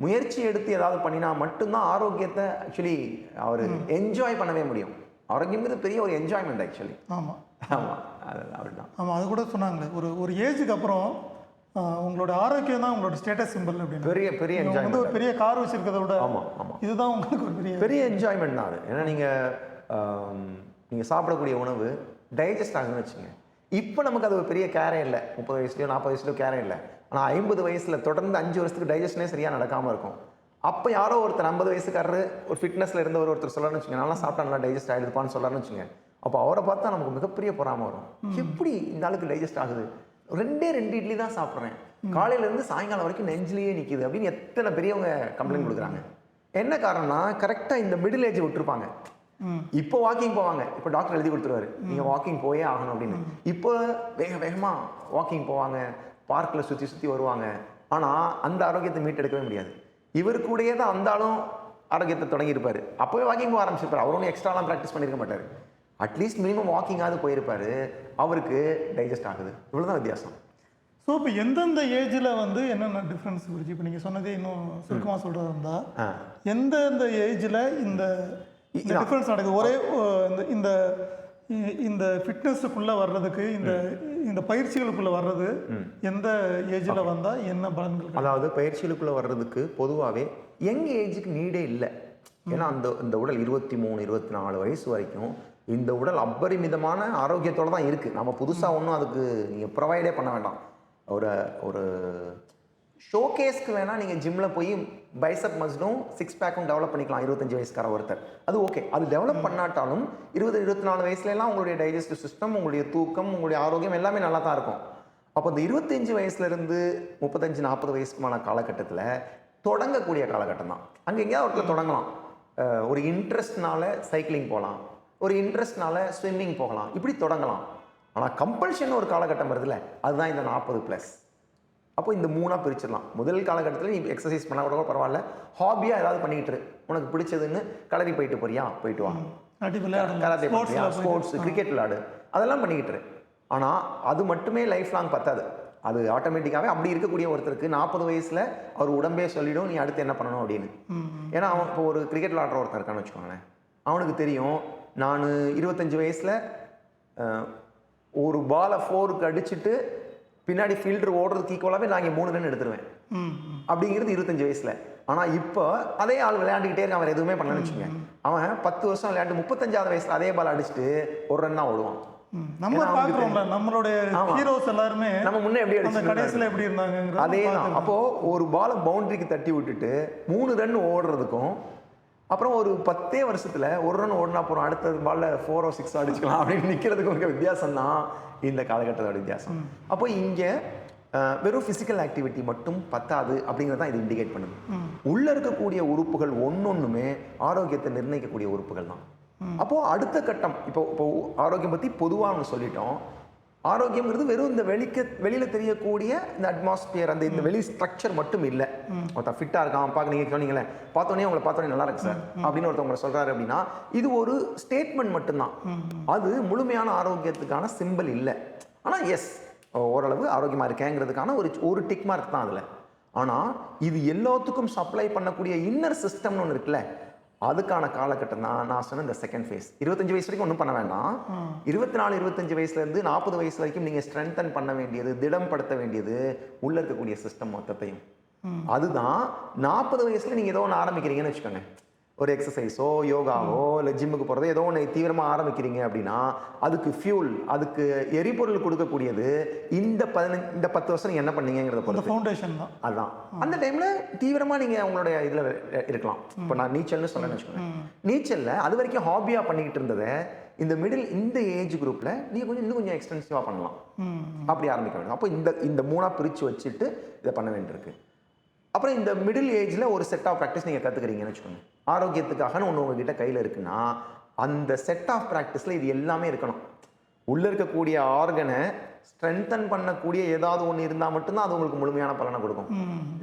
முயற்சி எடுத்து ஏதாவது பண்ணினா மட்டும்தான் ஆரோக்கியத்தை ஆக்சுவலி அவர் என்ஜாய் பண்ணவே முடியும். ஆரோக்கியங்கிறது பெரிய ஒரு என்ஜாய்மெண்ட் ஆக்சுவலி
ஆமாம்
ஆமாம் அது அப்படிதான்.
ஆமாம் அது கூட சொன்னாங்களே. ஒரு ஒரு ஏஜுக்கு அப்புறம் உங்களோட ஆரோக்கியம் தான் உங்களோட ஸ்டேட்டஸ் சிம்பிள் அப்படின்னு
பெரிய பெரிய
நீங்க வந்து ஒரு பெரிய கார் வச்சிருக்கிறத விட
ஆமாம் ஆமாம்
இதுதான் உங்களுக்கு ஒரு பெரிய
பெரிய என்ஜாய்மெண்ட் தான் அது. ஏன்னா நீங்கள் நீங்கள் சாப்பிடக்கூடிய உணவு டைஜஸ்ட் ஆகுதுன்னு வச்சுங்க இப்போ நமக்கு அது ஒரு பெரிய கேரே இல்லை. முப்பது வயசுலையோ நாற்பது வயசுலையோ கேரே இல்லை. ஆனால் ஐம்பது வயசில் தொடர்ந்து அஞ்சு வருஷத்துக்கு டைஜஷனே சரியாக நடக்காமல் இருக்கும். அப்போ யாரோ ஒருத்தர் ஐம்பது வயசுக்காரரு ஒரு ஃபிட்னஸில் இருந்தவர் ஒருத்தர் சொல்லணும்னு வச்சுங்க நல்லா சாப்பிட்டா நல்லா டைஜஸ்ட் ஆகிடுப்பான்னு சொல்லணும்னு வச்சுங்க அப்போ அவரை பார்த்தா நமக்கு மிகப்பெரிய பொறாம வரும். எப்படி இந்த ஆளுக்கு டைஜஸ்ட் ஆகுது? ரெண்டே ரெண்டு இட்லி தான் சாப்பிட்றேன். காலையில இருந்து சாயங்காலம் வரைக்கும் நெஞ்சிலேயே நிற்கிது அப்படின்னு எத்தனை பெரியவங்க கம்ப்ளைண்ட் கொடுக்குறாங்க. என்ன காரணம்னா கரெக்டாக இந்த மிடில் ஏஜ் விட்டுருப்பாங்க. இப்போ வாக்கிங் போவாங்க. இப்போ டாக்டர் எழுதி கொடுத்துருவாரு. நீங்க வாக்கிங் போயே ஆகணும் அப்படின்னு. இப்போ வேக வேகமா வாக்கிங் போவாங்க. பார்க்கில் சுற்றி சுற்றி வருவாங்க. ஆனா அந்த ஆரோக்கியத்தை மீட்டெடுக்கவே முடியாது. இவர் கூடயே தான் அந்த ஆளும் ஆரோக்கியத்தை தொடங்கியிருப்பாரு. அப்போவே வாக்கிங் போக ஆரம்பிச்சிருப்பாரு. அவர் ஒன்றும் எக்ஸ்ட்ராலாம் ப்ராக்டிஸ் பண்ணியிருக்க மாட்டாரு. அட்லீஸ்ட் மினிமம் வாக்கிங்காவது போயிருப்பாரு. அவருக்கு டைஜஸ்ட் ஆகுது. இவ்வளவுதான் வித்தியாசம்.
ஸோ இப்போ எந்தெந்த ஏஜில் வந்து என்னென்ன டிஃப்ரென்ஸ் குருஜி இப்போ நீங்கள் சொன்னதே இன்னும் சுருக்கமாக சொல்கிறதா இருந்தால் எந்தெந்த ஏஜில் இந்த. டிஃப்ரென்ஸ் நடக்குது? ஒரே இந்த இந்த ஃபிட்னஸுக்குள்ளே வர்றதுக்கு இந்த இந்த பயிற்சிகளுக்குள்ளே வர்றது எந்த ஏஜில் வந்தால் என்ன பலன்கள்?
அதாவது பயிற்சிகளுக்குள்ள வர்றதுக்கு பொதுவாகவே யங் ஏஜுக்கு நீடே இல்லை. ஏன்னா அந்த இந்த உடல் இருபத்தி மூணு இருபத்தி நாலு வயசு வரைக்கும் இந்த உடல் அபரிமிதமான ஆரோக்கியத்தோட தான் இருக்கு. நம்ம புதுசாக ஒன்றும் அதுக்கு நீங்கள் ப்ரொவைடே பண்ண வேண்டாம். ஒரு ஒரு ஷோகேஸ்க்கு வேணால் நீங்கள் ஜிம்மில் போய் பைசப் மஸ்டும் சிக்ஸ் பேக்கும் டெவலப் பண்ணிக்கலாம் இருபத்தஞ்சு வயசுக்கார ஒருத்தர். அது ஓகே அது டெவலப் பண்ணாட்டாலும் இருபது இருபத்தி நாலு வயசுலலாம் உங்களுடைய டைஜஸ்டிவ் சிஸ்டம் உங்களுடைய தூக்கம் உங்களுடைய ஆரோக்கியம் எல்லாமே நல்லா தான் இருக்கும். அப்போ இந்த இருபத்தஞ்சு வயசுலேருந்து முப்பத்தஞ்சு நாற்பது வயசுக்குமான காலகட்டத்தில் தொடங்கக்கூடிய காலகட்டம் தான். அங்கே எங்கேயாவது ஒருத்தர் தொடங்கலாம். ஒரு இன்ட்ரெஸ்ட்னால சைக்கிளிங் போகலாம் ஒரு இன்ட்ரெஸ்ட்னால ஸ்விம்மிங் போகலாம். இப்படி தொடங்கலாம். ஆனால் கம்பல்ஷன் ஒரு காலகட்டம் வருதுல்ல அதுதான் இந்த நாற்பது ப்ளஸ் அப்போ இந்த மூணாக பிரிச்சிடலாம். முதல் காலகட்டத்தில் நீ எக்ஸசைஸ் பண்ணால் கூட பரவாயில்ல. ஹாபியாக ஏதாவது பண்ணிக்கிட்டு. உனக்கு பிடிச்சதுன்னு கலரி போயிட்டு போறியா? போயிட்டு வா. கராத்தே
ஸ்போர்ட்ஸில்
ஸ்போர்ட்ஸ் கிரிக்கெட் விளையாடு. அதெல்லாம் பண்ணிக்கிட்டு இரு. ஆனா அது மட்டுமே லைஃப் லாங் பத்தாது. அது ஆட்டோமேட்டிக்காவே அப்படி இருக்கக்கூடிய ஒருத்தருக்கு நாற்பது வயசுல அவர் உடம்பே சொல்லிடும் நீ அடுத்து என்ன பண்ணணும் அப்படின்னு. ஏன்னா அவன் இப்போ ஒரு கிரிக்கெட் விளாடுற ஒருத்தர் இருக்கான்னு வச்சுக்கோங்களேன். அவனுக்கு தெரியும் நான் இருபத்தஞ்சு வயசுல ஒரு பாலை ஃபோருக்கு அடிச்சுட்டு பின்னாடி ஃபீல்டர் ஓடுறதுக்கு ஈக்குவலாகவே நான் இங்கே மூணு ரன் எடுத்துருவேன். அப்படிங்கிறது இருபத்தஞ்சு வயசுல. ஆனா இப்போ அதே ஆள் விளையாண்டுக்கிட்டே இருக்கான் அவர் எதுவுமே பண்ணலன்னு வச்சுங்க அவன் பத்து வருஷம் விளையாண்டு முப்பத்தஞ்சாவது வயசுல அதே பால் அடிச்சுட்டு ஒரு ரன் தான் ஓடுவான்.
நம்ம பார்க்குறோம்ல நம்மளுடைய. ஹீரோஸ் எல்லாருமே
நம்ம முன்னே எப்படி அடிச்சு
கடைசியில் எப்படி இருந்தாங்க
அதே தான் அப்போ ஒரு பாலை பவுண்டரிக்கு தட்டி விட்டுட்டு மூணு ரன் ஓடுறதுக்கும் அப்புறம் ஒரு பத்தே வருஷத்துல ஒரு ரன் ஓடினா போறோம். அடுத்த பால்ல ஃபோரோ சிக்ஸ் அடிச்சுக்கலாம் அப்படின்னு நிக்கிறதுக்கும் இருக்க வித்தியாசம் தான் இந்த காலகட்டத்தோட வித்தியாசம். அப்போ இங்க வெறும் பிசிக்கல் ஆக்டிவிட்டி மட்டும் பத்தாது அப்படிங்கிறத தான் இது இண்டிகேட் பண்ணுது. உள்ள இருக்கக்கூடிய உறுப்புகள் ஒன்னொன்னுமே ஆரோக்கியத்தை நிர்ணயிக்கக்கூடிய உறுப்புகள் தான் அப்போ அடுத்த கட்டம் இப்போ இப்போ ஆரோக்கியம் பத்தி பொதுவா ஒன்று சொல்லிட்டோம். ஆரோக்கியம்ங்கிறது வெறும் இந்த வெளிக்க வெளியில தெரியக்கூடிய இந்த அட்மாஸ்பியர் அந்த இந்த வெளி ஸ்ட்ரக்சர் மட்டும் இல்லை. ஒருத்தன் ஃபிட்டா இருக்கான் பார்க்க நீங்க சொன்னீங்களே பார்த்தோன்னே உங்களை பார்த்தோன்னே நல்லா இருக்கு சார் அப்படின்னு ஒருத்தவங்க சொல்றாரு அப்படின்னா இது ஒரு ஸ்டேட்மெண்ட் மட்டும்தான். அது முழுமையான ஆரோக்கியத்துக்கான சிம்பிள் இல்லை. ஆனா எஸ் ஓரளவு ஆரோக்கியமா இருக்கேங்கிறதுக்கான ஒரு ஒரு டிக் மார்க் தான் அதுல. ஆனா இது எல்லாத்துக்கும் சப்ளை பண்ணக்கூடிய இன்னர் சிஸ்டம்னு ஒன்று இருக்குல்ல அதுக்கான காலகட்டம் தான் நான் சொன்ன இந்த செகண்ட் ஃபேஸ் இருபத்தஞ்சு வயசு வரைக்கும் ஒன்றும் பண்ண வேண்டாம். இருபத்தி நாலு இருபத்தஞ்சு வயசுல இருந்து நாற்பது வயசு வரைக்கும் நீங்க ஸ்ட்ரென்தன் பண்ண வேண்டியது திடம்படுத்த வேண்டியது உள்ள இருக்கக்கூடிய சிஸ்டம் மொத்தத்தையும். அதுதான் நாற்பது வயசுல நீங்க ஏதோ ஒன்று ஆரம்பிக்கிறீங்கன்னு வச்சுக்கோங்க. ஒரு எக்ஸசைஸோ யோகாவோ இல்லை ஜிம்முக்கு போகிறதோ ஏதோ ஒன்று தீவிரமாக ஆரம்பிக்கிறீங்க அப்படின்னா அதுக்கு ஃபியூல் அதுக்கு எரிபொருள் கொடுக்கக்கூடியது இந்த பதினஞ்சு இந்த பத்து வருஷம் என்ன பண்ணீங்கிறத பொறுத்து.
ஃபவுண்டேஷன் தான்.
அதான். அந்த டைம்ல தீவிரமா நீங்க உங்களுடைய இதுல இருக்கலாம். இப்போ நான் நீச்சல்னு சொல்றேன்னு வச்சுக்கோங்க நீச்சல்ல அது வரைக்கும் ஹாபியா பண்ணிக்கிட்டு இருந்ததை இந்த மிடில் இந்த ஏஜ் குரூப்ல நீங்க கொஞ்சம் இன்னும் கொஞ்சம் எக்ஸ்டென்சிவா பண்ணலாம். அப்படி ஆரம்பிக்க வேண்டும். அப்போ இந்த இந்த மூணா பிரிச்சு வச்சுட்டு இதை பண்ண வேண்டியிருக்கு. அப்புறம் இந்த மிடில் ஏஜ்ல ஒரு செட் ஆஃப் ப்ராக்டிஸ் நீங்க கத்துக்கிறீங்கன்னு வச்சுக்கோங்க. ஆரோக்கியத்துக்காகன்னு ஒன்று உங்ககிட்ட கையில இருக்குன்னா அந்த செட் ஆஃப் ப்ராக்டிஸ்ல இது எல்லாமே இருக்கணும். உள்ள இருக்கக்கூடிய ஆர்கனை ஸ்ட்ரென்தன் பண்ணக்கூடிய ஏதாவது ஒன்று இருந்தால் மட்டும்தான் அது உங்களுக்கு முழுமையான பலனை கொடுக்கும்.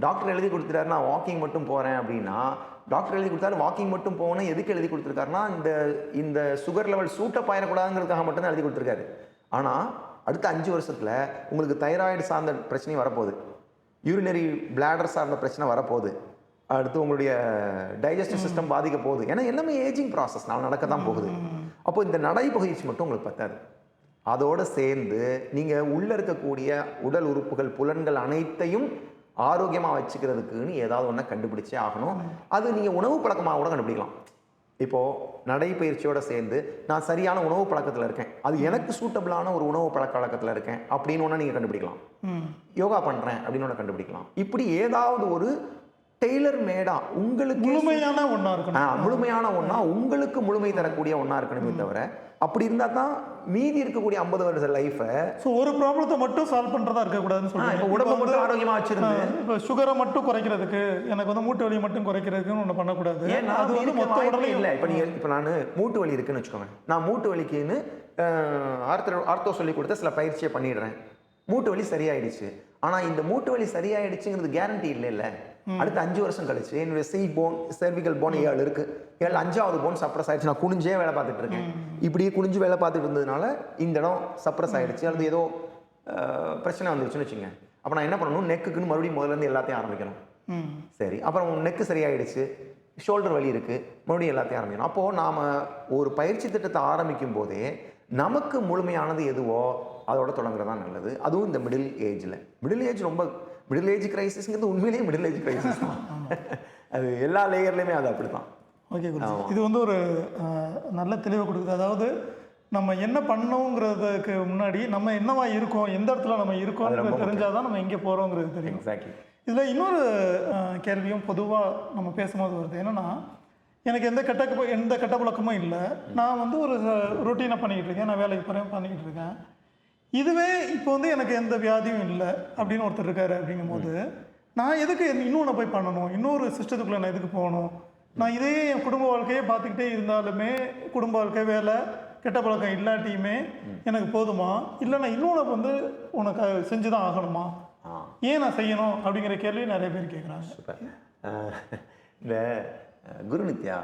டாக்டர் எழுதி கொடுத்துட்டாரு நான் வாக்கிங் மட்டும் போறேன் அப்படின்னா டாக்டர் எழுதி கொடுத்தாரு வாக்கிங் மட்டும் போகணும் எதுக்கு எழுதி கொடுத்துருக்காருன்னா இந்த இந்த சுகர் லெவல் சூட்டப் ஆயிடக்கூடாதுங்கிறதுக்காக மட்டும்தான் எழுதி கொடுத்துருக்காரு. ஆனா அடுத்த அஞ்சு வருஷத்துல உங்களுக்கு தைராய்டு சார்ந்த பிரச்சனையும் வரப்போகுது. யூரினரி பிளாடர் சார்ந்த பிரச்சனை வரப்போகுது. அடுத்து உங்களுடைய டைஜஸ்டிவ் சிஸ்டம் பாதிக்க போகுது. ஏன்னா எல்லாமே ஏஜிங் ப்ராசஸ் நாள் நடக்க தான் போகுது. அப்போ இந்த நடைபயிற்சி மட்டும் உங்களுக்கு பத்தாது. அதோட சேர்ந்து நீங்க உள்ள இருக்கக்கூடிய உடல் உறுப்புகள் புலன்கள் அனைத்தையும் ஆரோக்கியமா வச்சுக்கிறதுக்குன்னு ஏதாவது ஒண்ண கண்டுபிடிச்சே ஆகணும். அது நீங்க உணவு பழக்கமாக கூட கண்டுபிடிக்கலாம். இப்போ நடைப்பயிற்சியோட சேர்ந்து நான் சரியான உணவு பழக்கத்துல இருக்கேன். அது எனக்கு சூட்டபிளான ஒரு உணவு பழக்க வழக்கத்துல இருக்கேன். அப்படின்னு ஒண்ணா நீங்க கண்டுபிடிக்கலாம்.
ம்.
யோகா பண்றேன் அப்படின்னு ஒண்ணு கண்டுபிடிக்கலாம். இப்படி ஏதாவது ஒரு டெய்லர் மேடா உங்களுக்கு
முழுமையான ஒன்றா இருக்கணும்.
முழுமையான ஒண்ணா உங்களுக்கு முழுமை தரக்கூடிய ஒண்ணா இருக்கணுமே தவிர அப்படி இருந்தா தான் மீதி இருக்கக்கூடிய ஐம்பது வருஷ லைஃபை
ஸோ ஒரு ப்ராப்ளத்தை மட்டும் சால்வ் பண்ணுறதா இருக்கக்கூடாதுன்னு சொல்லுவாங்க
உடம்பை மட்டும் ஆரோக்கியமா வச்சிருந்து.
இப்போ சுகரை மட்டும் குறைக்கிறதுக்கு எனக்கு வந்து மூட்டு வலி மட்டும் குறைக்கிறதுக்குன்னு ஒன்று பண்ணக்கூடாது.
ஏன்னா
அது வந்து மொத்த உடலையும்
இல்லை. இப்போ நீங்க இப்போ நான் மூட்டு வலி இருக்குன்னு வச்சுக்கோங்க. நான் மூட்டு வலிக்குன்னு ஆர்த்தோ ஆர்த்தோ சொல்லி கொடுத்த சில பயிற்சியை பண்ணிடுறேன். மூட்டு வலி சரியாயிடுச்சு. ஆனா இந்த மூட்டு வலி சரியாயிடுச்சுங்கிறது கேரண்டி இல்லை இல்ல அடுத்த அஞ்சு வருஷம் கழிச்சு என்னுடைய சி போன் cervical போன் ஏழு இருக்கு. ஏழு அஞ்சாவது போன் சப்ரஸ் ஆயிடுச்சு. நான் குனிஞ்சே வேலை பார்த்துட்டு இருக்கேன். இப்படியே குனிஞ்சு வேலை பார்த்துட்டு இருந்ததுனால இந்த இடம் சப்ரஸ் ஆயிடுச்சு. அல்லது ஏதோ பிரச்சனை வந்துருச்சுன்னு வச்சுங்க அப்போ நான் என்ன பண்ணணும்? நெக்குக்குன்னு மறுபடியும் முதல்ல இருந்து எல்லாத்தையும் ஆரம்பிக்கணும். சரி. அப்புறம் நெக்கு சரியாயிடுச்சு. ஷோல்டர் வலி இருக்கு. மறுபடியும் எல்லாத்தையும் ஆரம்பிக்கணும். அப்போ நாம ஒரு பயிற்சி திட்டத்தை ஆரம்பிக்கும் போதே நமக்கு முழுமையானது எதுவோ அதோட தொடங்குறதா நல்லது. அதுவும் இந்த மிடில் ஏஜ்ல மிடில் ஏஜ் ரொம்ப மிடில் ஏஜ் கிரைசிஸ்ங்கிறது உண்மையிலேயே மிடில் ஏஜ் கிரைசிஸ் தான். அது எல்லா லேயர்லையுமே அது அப்படிதான்
ஓகே குரு இது வந்து ஒரு நல்ல தெளிவை கொடுக்குது. அதாவது நம்ம என்ன பண்ணோங்கிறதுக்கு முன்னாடி நம்ம என்னவா இருக்கோம் எந்த இடத்துல நம்ம இருக்கோம்னு தெரிஞ்சாதான் நம்ம எங்கே போகிறோங்கிறது தெரியும்.
எக்ஸாக்ட்லி
இதில் இன்னொரு கேள்வியும் பொதுவாக நம்ம பேசும்போது வருது. என்னன்னா எனக்கு எந்த கெட்ட எந்த கெட்ட பழக்கமும் இல்லை. நான் வந்து ஒரு ரொட்டீனை பண்ணிக்கிட்டு இருக்கேன் நான் வேலைக்கு போகிறேன் பண்ணிக்கிட்டு இருக்கேன் இதுவே இப்போ வந்து எனக்கு எந்த வியாதியும் இல்லை அப்படின்னு ஒருத்தர் இருக்காரு அப்படிங்கும்போது நான் எதுக்கு இன்னொன்று போய் பண்ணணும்? இன்னொரு சிஸ்டத்துக்குள்ளே நான் எதுக்கு போகணும்? நான் இதே என் குடும்ப வாழ்க்கையே பார்த்துக்கிட்டே இருந்தாலுமே குடும்ப வாழ்க்கை வேலை கெட்ட பழக்கம் இல்லாட்டியுமே எனக்கு போதுமா? இல்லை நான் இன்னொன்று வந்து உனக்கு செஞ்சு தான் ஆகணுமா? ஏன் நான் செய்யணும்? அப்படிங்கிற கேள்வி நிறைய பேர் கேட்குறாங்க.
இந்த அஹ், குரு நித்யா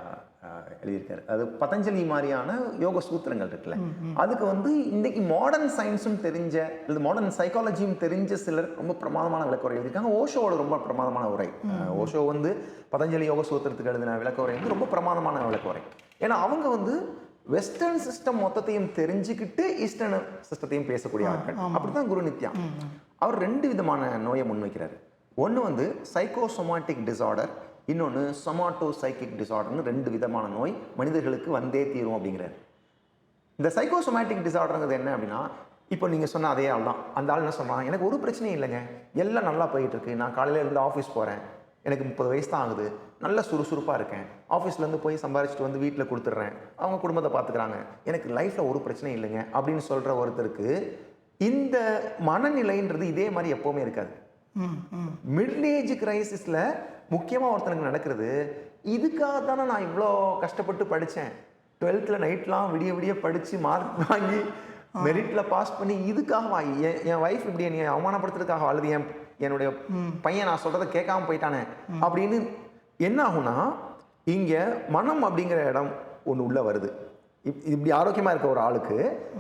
அஹ், எழுதியிருக்காரு. அது பதஞ்சலி மாதிரியான யோக சூத்திரங்கள் இருக்குல்ல. அதுக்கு வந்து இன்னைக்கு மாடர்ன் சயின்ஸும் தெரிஞ்ச இல்லை மாடர்ன் சைக்காலஜியும் தெரிஞ்ச சிலர் ரொம்ப பிரமாதமான விளக்குரை எழுதியிருக்காங்க. ஓஷோவோட ரொம்ப பிரமாதமான உரை. ஓஷோ வந்து பதஞ்சலி யோக சூத்திரத்துக்கு எழுதின விளக்குரை வந்து ரொம்ப பிரமாதமான விளக்குரை ஏன்னா அவங்க வந்து வெஸ்டர்ன் சிஸ்டம் மொத்தத்தையும் தெரிஞ்சுக்கிட்டு ஈஸ்டர்ன் சிஸ்டத்தையும் பேசக்கூடிய ஆட்கள். அப்படிதான் குரு நித்யா அவர் ரெண்டு விதமான நோயை முன்வைக்கிறார். ஒன்று வந்து சைக்கோசொமாட்டிக் டிசார்டர் இன்னொன்று சொமாட்டோ சைக்கிக் டிசார்டர்னு ரெண்டு விதமான நோய் மனிதர்களுக்கு வந்தே தீரும் அப்படிங்கிறார். இந்த சைக்கோசொமாட்டிக் டிசார்டருங்கிறது என்ன அப்படின்னா இப்போ நீங்கள் சொன்ன அதே ஆள் தான். அந்த ஆள் என்ன சொன்னான் எனக்கு ஒரு பிரச்சனையும் இல்லைங்க. எல்லாம் நல்லா போயிட்டு இருக்கு நான் காலையில இருந்து ஆஃபீஸ் போகிறேன் எனக்கு முப்பது வயசு தான் ஆகுது. நல்ல சுறுசுறுப்பாக இருக்கேன். ஆஃபீஸ்லேருந்து போய் சம்பாரிச்சிட்டு வந்து வீட்டில் கொடுத்துட்றேன். அவங்க குடும்பத்தை பார்த்துக்கிறாங்க. எனக்கு லைஃப்பில் ஒரு பிரச்சனையும் இல்லைங்க. அப்படின்னு சொல்கிற ஒருத்தருக்கு இந்த மனநிலைன்றது இதே மாதிரி எப்போவுமே இருக்காது. மிடில் ஏஜ் கிரைசிஸில் முக்கியமாக ஒருத்தனுக்கு நடக்கிறது இதுக்காக தானே நான் இவ்வளோ கஷ்டப்பட்டு படித்தேன் டுவெல்த்தில் நைட்லாம் விடிய விடிய படித்து மார்க் வாங்கி மெரிட்டில் பாஸ் பண்ணி இதுக்காகவா என் என் ஒய்ஃப் இப்படி என்னை அவமானப்படுத்துறதுக்காக அல்லது என் என்னுடைய பையன் நான் சொல்கிறத கேட்காம போயிட்டானே அப்படின்னு என்ன ஆகும்னா இங்கே மனம் அப்படிங்கிற இடம் ஒன்று உள்ளே வருது. இப்- இப்படி ஆரோக்கியமாக இருக்க ஒரு ஆளுக்கு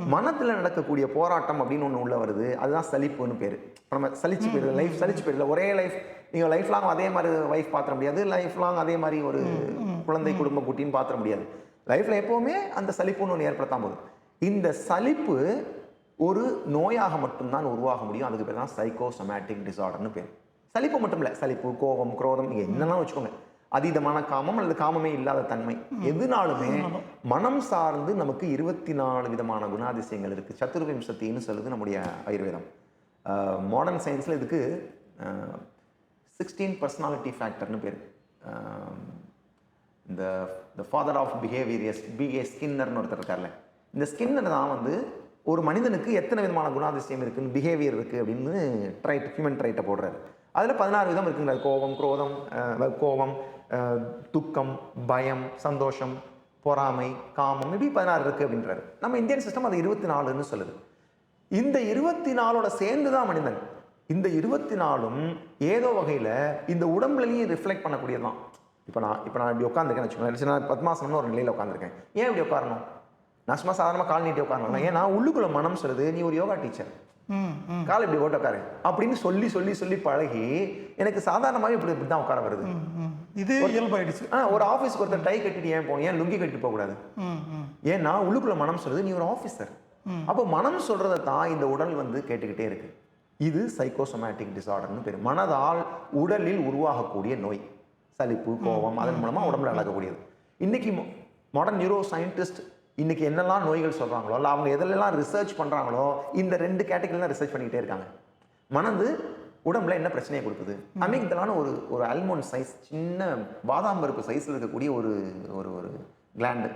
மனத்தில் நடக்கக்கூடிய போராட்டம் அப்படின்னு ஒன்று உள்ள வருது. அதுதான் சலிப்புன்னு பேர். நம்ம சலிச்சு போயிடுது லைஃப் சலிச்சு போயிடுது ஒரே லைஃப் நீங்கள் லைஃப் லாங் அதே மாதிரி வைஃப் பார்த்துட முடியாது. லைஃப் லாங் அதே மாதிரி ஒரு குழந்தை குடும்ப குட்டின்னு பார்த்துட முடியாது. லைஃப்பில் எப்போவுமே அந்த சலிப்புன்னு ஒன்று ஏற்படுத்தாம போகுது. இந்த சலிப்பு ஒரு நோயாக மட்டும்தான் உருவாக முடியும். அதுக்கு பேர் தான் சைக்கோசொமேட்டிக் டிசார்டர்னு பேர். சலிப்பு மட்டும் இல்லை சலிப்பு கோபம் குரோதம் நீங்கள் என்னெல்லாம் வச்சுக்கோங்க. அதீதமான காமம் அல்லது காமமே இல்லாத தன்மை. எதுனாலுமே மனம் சார்ந்து நமக்கு இருபத்தி நாலு விதமான குணாதிசயங்கள் இருக்குது சத்துருவிம்சத்தின்னு சொல்லுது நம்முடைய ஆயுர்வேதம். மாடர்ன் சயின்ஸில் இதுக்கு சிக்ஸ்டீன் பர்சனாலிட்டி ஃபேக்டர்னு பேர். இந்த the father of behaviours B A ஸ்கின்னர்னு ஒருத்தர் இருக்கார்ல. இந்த ஸ்கின்னர் தான் வந்து ஒரு மனிதனுக்கு எத்தனை விதமான குணாதிசயம் இருக்குன்னு பிஹேவியர் இருக்குது அப்படின்னு ட்ரைட் ஹியூமன் ட்ரைட்டை போடுறாரு. அதில் பதினாறு விதம் இருக்குங்க. கோபம் குரோதம் கோபம் துக்கம் பயம் சந்தோஷம் பொறாமை காமம் இப்படி பதினாறு இருக்குது அப்படின்றாரு. நம்ம இந்தியன் சிஸ்டம் அது இருபத்தி நாலுன்னு சொல்லுது. இந்த இருபத்தி நாலோட சேர்ந்து தான் மனிதன். இந்த இருபத்தி நாலும் ஏதோ வகையில் இந்த உடம்புலையும் ரிஃப்ளெக்ட் பண்ணக்கூடியதுதான். இப்போ நான் இப்போ நான் இப்படி உட்காந்துருக்கேன்னு வச்சுக்கோங்களேன். நான் பத்மாசனம்னு ஒரு நிலையில் உட்காந்துருக்கேன் ஏன் இப்படி உட்காரணும்? நான் சும்மா சாதாரணமாக கால் நீட்டி உட்காரணும் ஏன்னா உள்ளுக்குள்ள மனம் சொல்லுது நீ ஒரு யோகா டீச்சர். கால் இப்படி ஓட்ட உட்காரு. அப்படின்னு சொல்லி சொல்லி சொல்லி பழகி எனக்கு சாதாரணமாகவே இப்படி இப்படி தான் உட்கார வருது.
இதே இயல்பாயிடுச்சு.
ஆ ஒரு ஆஃபீஸ்க்கு ஒருத்தர் டை கட்டிட்டு ஏன் போகணும்? ஏன் லுங்கி கட்டிட்டு போகக்கூடாது? ஏன்னா உள்ளுக்குள்ள மனம் சொல்லுது நீ ஒரு ஆஃபீஸர் அப்போ மனம் சொல்றதை தான் இந்த உடல் வந்து கேட்டுக்கிட்டே இருக்கு. இது சைக்கோசொமேட்டிக் டிசார்டர்னு பேர். மனதால் உடலில் உருவாகக்கூடிய நோய். சலிப்பு கோபம் அதன் மூலமா உடம்புல நடக்கக்கூடியது இன்னைக்கு மாடர்ன் நியூரோ சயின்டிஸ்ட் இன்னைக்கு என்னெல்லாம் நோய்கள் சொல்றாங்களோ இல்லை அவங்க எதிலெல்லாம் ரிசர்ச் பண்றாங்களோ இந்த ரெண்டு கேட்டகரியில் ரிசர்ச் பண்ணிக்கிட்டே இருக்காங்க. மனது உடம்புல என்ன பிரச்சனையை கொடுக்குது? அமிக்தலான ஒரு ஒரு அல்மோன் சைஸ் சின்ன பாதாம் பருப்பு சைஸில் இருக்கக்கூடிய ஒரு ஒரு ஒரு கிளாண்டு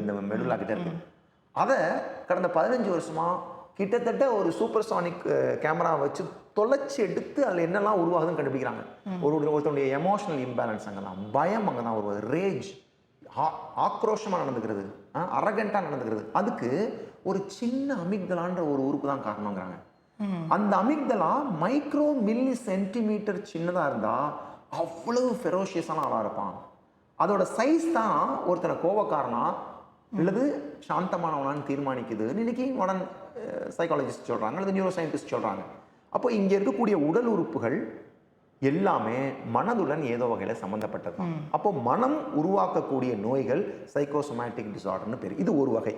இந்த மெடுலா கிட்ட இருக்கு. அதை கடந்த பதினஞ்சு வருஷமா கிட்டத்தட்ட ஒரு சூப்பர் சானிக் கேமரா வச்சு தொலைச்சி எடுத்து அதில் என்னெல்லாம் உருவாகுதுன்னு கண்டுபிடிக்கிறாங்க. ஒரு ஒரு- ஒருத்தனுடைய எமோஷனல் இம்பேலன்ஸ் அங்கே தான் பயம் அங்கே தான் உருவாது ரேஜ் ஆக்ரோஷமாக நடந்துக்கிறது அரகண்ட்டாக நடந்துக்கிறது. அதுக்கு ஒரு சின்ன அமிக்தலான்ற ஒரு உறுப்பு தான் காரணங்கிறாங்க. அந்த அமிக்தலா மைக்ரோ மில்லி சென்டிமீட்டர் சின்னதா இருந்தா அவ்வளவு ஃபெரோஷியஸான ஆளா இருப்பான். அதோட சைஸ் தான் ஒருத்தனை கோவக்காரனா அல்லது சாந்தமானவனான்னு தீர்மானிக்குதுன்னு இன்னைக்கு மாடர்ன் சைக்காலஜிஸ்ட் சொல்றாங்க அல்லது நியூரோ சயின்டிஸ்ட் சொல்றாங்க. அப்போ இங்க இருக்கக்கூடிய உடல் உறுப்புகள் எல்லாமே மனதுடன் ஏதோ வகையில சம்பந்தப்பட்டது. தான் அப்போ மனம் உருவாக்கக்கூடிய நோய்கள் சைக்கோசொமேட்டிக் டிசார்டர்னு பேர். இது ஒரு வகை.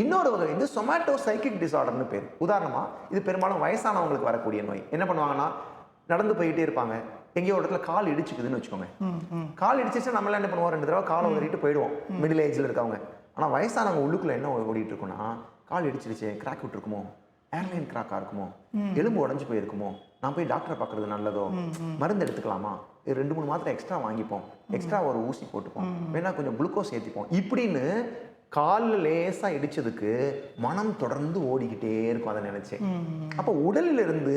இன்னொரு வகை வந்து சொமாட்டோ சைக்கிக் டிசார்டர்னு பேர். உதாரணமா இது பெரும்பாலும் வயசானவங்களுக்கு வரக்கூடிய நோய். என்ன பண்ணுவாங்கன்னா நடந்து போயிட்டே இருப்பாங்க. எங்கேயோ ஒரு இடத்துல கால் இடிச்சுக்குதுன்னு வச்சுக்கோங்க. கால் இடிச்சிச்சு நம்ம என்ன பண்ணுவோம்? ரெண்டு தடவை காலை உதறிட்டு போயிடுவோம். மிடில் ஏஜ்ல இருக்கவங்க. ஆனா வயசானவங்க உள்ளுக்குள்ள என்ன ஓடிட்டு இருக்குன்னா கால் இடிச்சிருச்சு கிராக் விட்டுருக்குமோ? ஏர்லைன் கிராக்கா இருக்குமோ? எலும்பு உடஞ்சு போயிருக்குமோ? நான் போய் டாக்டரை பார்க்கறது நல்லதோ? மருந்து எடுத்துக்கலாமா? ரெண்டு மூணு மாத்திரை எக்ஸ்ட்ரா வாங்கிப்போம். எக்ஸ்ட்ரா ஒரு ஊசி போட்டுப்போம். வேணா கொஞ்சம் குளுக்கோஸ் ஏற்றிப்போம் இப்படின்னு காலில் லேசா இடிச்சதுக்கு மனம் தொடர்ந்து ஓடிக்கிட்டே இருக்கும் அதை நினைச்சு. அப்போ உடலில் இருந்து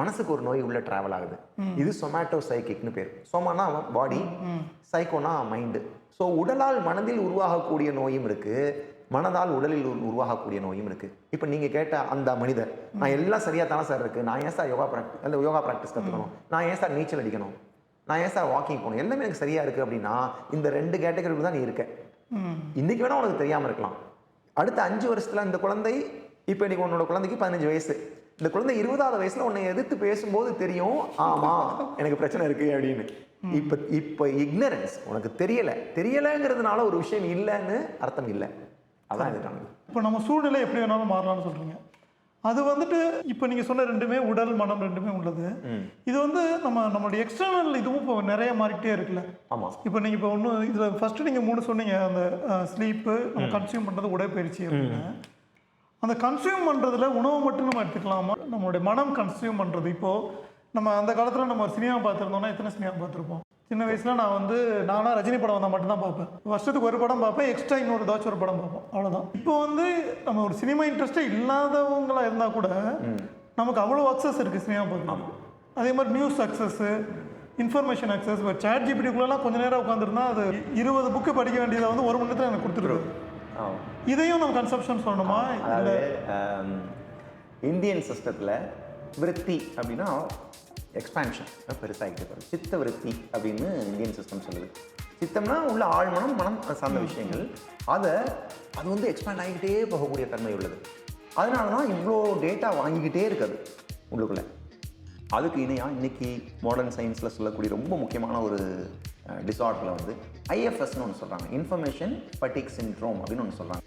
மனசுக்கு ஒரு நோய் உள்ள டிராவல் ஆகுது. இது சொமாட்டோ சைக்கிக்னு பேர் சோமானா பாடி சைக்கோனா மைண்டு ஸோ உடலால் மனதில் உருவாகக்கூடிய நோயும் இருக்கு. மனதால் உடலில் உரு- உருவாகக்கூடிய நோயும் இருக்கு. இப்போ நீங்க கேட்ட அந்த மனிதர் நான் எல்லாம் சரியா தானே சார் இருக்கு? நான் ஏன் சார் யோகா ப்ராக்டிஸ் அந்த யோகா ப்ராக்டிஸ் கற்றுக்கணும் நான் ஏன் சார் நீச்சல் அடிக்கணும்? நான் ஏன் சார் வாக்கிங் போகணும்? எல்லாமே எனக்கு சரியா இருக்கு அப்படின்னா இந்த ரெண்டு கேட்டகரியில் தான் நீ இருக்க. இன்னைக்கு வேணா உனக்கு தெரியாம இருக்கலாம். அடுத்த அஞ்சு வருஷத்துல இந்த குழந்தை இப்போ இன்னைக்கு உன்னோட குழந்தைக்கு பதினஞ்சு வயசு. இந்த குழந்தை இருபதாவது வயசுல உன்னை எதிர்த்து பேசும்போது தெரியும் ஆமா எனக்கு பிரச்சனை இருக்கு அப்படின்னு. இப்ப இப்ப இக்னரன்ஸ் உனக்கு தெரியல. தெரியலங்கிறதுனால ஒரு விஷயம் இல்லைன்னு அர்த்தம் இல்லை. அதான் இதுக்கான
இப்போ நம்ம சூழ்நிலை எப்படி வேணாலும் மாறலாம்னு சொல்கிறீங்க அது வந்துட்டு இப்போ நீங்கள் சொன்ன ரெண்டுமே உடல் மனம் ரெண்டுமே உள்ளது. இது வந்து நம்ம நம்மளுடைய எக்ஸ்டர்னல் இதுவும் இப்போ நிறைய மாறிக்கிட்டே இருக்குல்ல.
ஆமா.
இப்போ நீங்கள் இப்போ ஒன்று இதில் ஃபஸ்ட்டு நீங்கள் மூணு சொன்னீங்க அந்த ஸ்லீப்பு நம்ம கன்சியூம் பண்ணுறது உடற்பயிற்சி அப்படின்னு. அந்த கன்சியூம் பண்ணுறதுல உணவு மட்டும் நம்ம எடுத்துக்கலாமா? நம்மளுடைய மனம் கன்சியூம் பண்ணுறது இப்போது நம்ம அந்த காலத்தில் நம்ம ஒரு சினிமா பார்த்துருந்தோம்னா எத்தனை சினிமா பார்த்துருப்போம்? சின்ன வயசில் நான் வந்து நானா ரஜினி படம் வந்தால் மட்டும்தான் பார்ப்பேன். வருஷத்துக்கு ஒரு படம் பார்ப்பேன் எக்ஸ்ட்ரா இன்னொரு ஏதாச்சும் ஒரு படம் பார்ப்போம். அவ்வளோதான் இப்போ வந்து நம்ம ஒரு சினிமா இன்ட்ரெஸ்ட்டே இல்லாதவங்களா இருந்தால் கூட நமக்கு அவ்வளோ அக்சஸ் இருக்குது சினிமா பார்க்க அதே மாதிரி நியூஸ் அக்சஸ்ஸு இன்ஃபர்மேஷன் அக்சஸ் இப்போ சேட் ஜிபிடிக்குள்ளலாம் கொஞ்ச நேரம் உட்காந்துருந்தா அது இருபது புக்கு படிக்க வேண்டியதை வந்து ஒரு மணி நேரத்தில் எனக்கு கொடுத்துருக்கு. இதையும் நம்ம கன்சப்ஷன் சொல்லணுமா?
ஆம், இந்தியன் சிஸ்டத்தில் விருத்தி அப்படின்னா எக்ஸ்பான்ஷன் பெருசாகிட்டு போகிறது சித்த விருத்தி அப்படின்னு இந்தியன் சிஸ்டம் சொல்லுது. சித்தம்னா உள்ள ஆழ்மனம் மனம் சார்ந்த விஷயங்கள். அதை அது வந்து எக்ஸ்பேண்ட் ஆகிக்கிட்டே போகக்கூடிய தன்மை உள்ளது. அதனால தான் இவ்வளோ டேட்டா வாங்கிக்கிட்டே இருக்குது உள்ளுக்குள்ளே. அதுக்கு இணையாக இன்னைக்கு மாடர்ன் சயின்ஸில் சொல்லக்கூடிய ரொம்ப முக்கியமான ஒரு டிசார்டரில் வந்து ஐஎஃப்எஸ்னு ஒன்று சொல்கிறாங்க இன்ஃபர்மேஷன் ஃபட்டிக் சின்ட்ரோம் அப்படின்னு ஒன்று சொல்கிறாங்க